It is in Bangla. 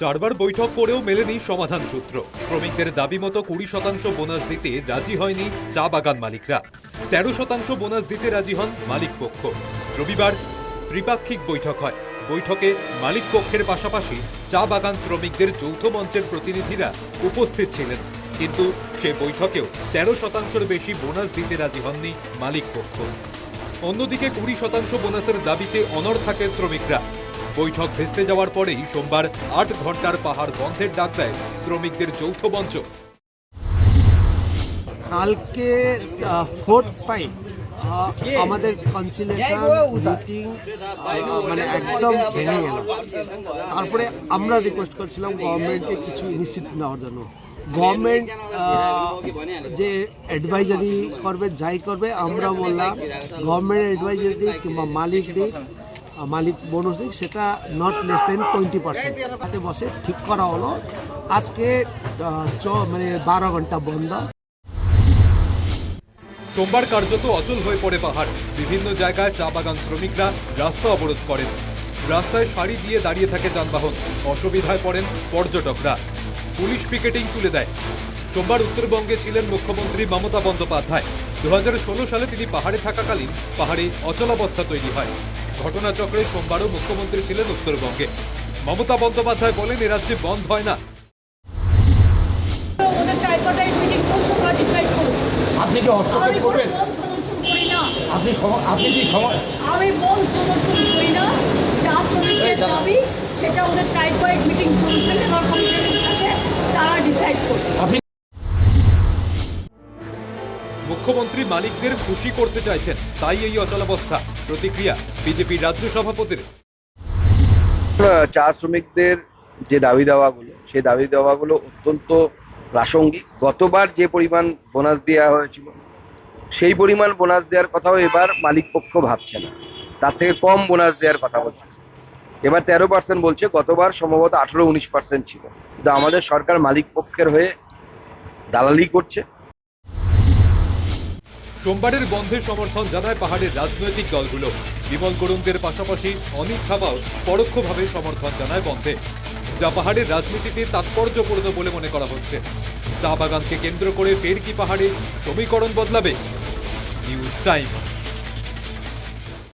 চারবার বৈঠক করেও মেলেনি সমাধান সূত্র। শ্রমিকদের দাবি মতো কুড়ি শতাংশ বোনাস দিতে রাজি হয়নি চা বাগান মালিকরা। তেরো শতাংশ বোনাস দিতে রাজি হন মালিক পক্ষ। রবিবার ত্রিপাক্ষিক বৈঠক হয়। বৈঠকে মালিক পক্ষের পাশাপাশি চা বাগান শ্রমিকদের যৌথ মঞ্চের প্রতিনিধিরা উপস্থিত ছিলেন। কিন্তু সে বৈঠকেও তেরো শতাংশের বেশি বোনাস দিতে রাজি হননি মালিক পক্ষ। অন্যদিকে কুড়ি শতাংশ বোনাসের দাবিতে অনড় থাকে শ্রমিকরা। বৈঠক ভেস্তে যাওয়ার পরেই সোমবার আট ঘণ্টার পাহাড় বন্ধের ডাক দেয় শ্রমিকদের যৌথ মঞ্চ। কালকে ফোর্থ টাইম আমাদের কনসিলেশন মিটিং মানে একদম ভেঙে গেল। তারপরে আমরা রিকোয়েস্ট করছিলাম গভর্নমেন্টকে কিছু ইনিশিয়েটিভ নেওয়ার জন্য। গভর্নমেন্ট যে অ্যাডভাইজারি করবে যাই করবে আমরা বললাম গভর্নমেন্ট অ্যাডভাইজারি দিক কিংবা মালিক দিক মালিক বোনাস দিক সেটা not less than twenty percent হাতে বসে ঠিক করা হলো। আজকে চ- মানে বারো ঘণ্টা বন্ধ। সোমবার কার্যত অচল হয়ে পড়ে পাহাড়। বিভিন্ন জায়গায় চা বাগান শ্রমিকরা রাস্তা অবরোধ করেন। রাস্তায় সারি দিয়ে দাঁড়িয়ে থাকে যানবাহন। অসুবিধায় পড়েন পর্যটকরা। পুলিশ পিকেটিং তুলে দেয়। সোমবার উত্তরবঙ্গে ছিলেন মুখ্যমন্ত্রী মমতা বন্দ্যোপাধ্যায়। দুহাজার ষোলো সালে তিনি পাহাড়ে থাকাকালীন পাহাড়ে অচলাবস্থা তৈরি হয়। ঘটনাচক্রে সোমবারও মুখ্যমন্ত্রী ছিলেন উত্তরবঙ্গে। মমতা বন্দ্যোপাধ্যায় বলেন এ রাজ্যে বন্ধ হয় না। আপনি কি হস্তক্ষেপ করবেন? আপনি আপনি কি আমি বল সমর্থন করি না। যা শ্রমিকের দাবি সেটা ওদের মিটিং চলছে আপনি মুখ্যমন্ত্রী মালিকদের খুশি করতে চাইছেন তাই এই অচলাবস্থা। প্রতিক্রিয়া বিজেপির রাজ্য সভাপতির। চা শ্রমিকদের যে দাবি দাওয়াগুলো সেই দাবি দাওয়াগুলো অত্যন্ত প্রাসঙ্গিক। গতবার যে পরিমাণ বোনাস দেওয়া হয়েছিল সেই পরিমাণ বোনাস দেওয়ার কথাও এবার মালিক পক্ষ ভাবছে না। তার থেকে কম বোনাস দেওয়ার কথা বলছে। এবার তেরো পার্সেন্ট বলছে, গতবার সম্ভবত আঠেরো উনিশ পার্সেন্ট ছিল। কিন্তু আমাদের সরকার মালিক পক্ষের হয়ে দালালি করছে। সোমবারের বন্ধের সমর্থন জানায় পাহাড়ের রাজনৈতিক দলগুলো। বিমল গরুমদের পাশাপাশি অনিক থাবাও পরোক্ষভাবে সমর্থন জানায় বন্ধে। যা পাহাড়ের রাজনীতিতে তাৎপর্যপূর্ণ বলে মনে করা হচ্ছে। চা বাগানকে কেন্দ্র করে ফের কি পাহাড়ে সমীকরণ বদলাবে? News time.